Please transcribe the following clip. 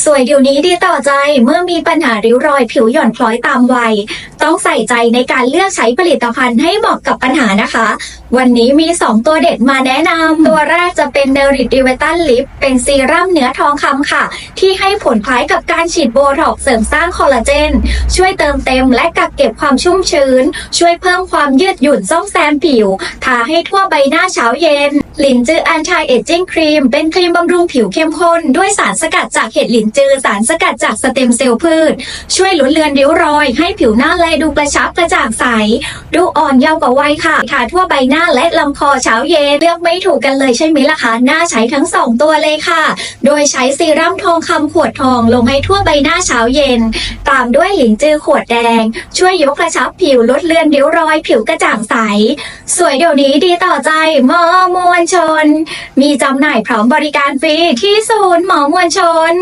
สวยเดี๋ยวนี้ดีต่อใจเมื่อมีปัญหาริ้วรอยผิวหย่อนคล้อยตามวัย ต้องใส่ใจในการเลือกใช้ผลิตภัณฑ์ให้เหมาะกับปัญหานะคะ วันนี้มี 2 ตัวเด็ดมาแนะนำตัวแรกจะเป็นเดริดิเวตันลิปเป็นซีรั่มเนื้อทองคำค่ะ ที่ให้ผลคล้ายกับการฉีดโบท็อกซ์เสริมสร้างคอลลาเจน ช่วยเติมเต็มและกักเก็บความชุ่มชื้น ช่วยเพิ่มความยืดหยุ่นซ่อมแซมผิว ทาให้ทั่วใบหน้าเช้าเย็น หลินจือ anti aging cream เป็นครีมบำรุงผิวเข้มข้น ด้วยสารสกัดจากเห็ดหลินจือ สารสกัดจากสเต็มเซลล์พืช ช่วยลดเลือนริ้วรอย ให้ผิวหน้าแลดูกระชับกระจ่างใส ดูอ่อนเยาว์กว่าวัยค่ะทาทั่วใบหน้าและลำคอเช้าเย็นเลือกไม่ถูกกันเลยใช่ไหมล่ะคะหน่าใช้ทั้งสองตัวเลยค่ะ โดยใช้ซีรั่มทองคำขวดทองลงให้ทั่วใบหน้าเช้าเย็น ตามด้วยหลินจือขวดแดง ช่วยยกกระชับผิวลดเลือนริ้วรอย ผิวกระจ่างใส สวยเดี๋ยวนี้ดีต่อใจมอมวลชน มีจำหน่ายพร้อมบริการฟรีที่ศูนย์หมอมวลชน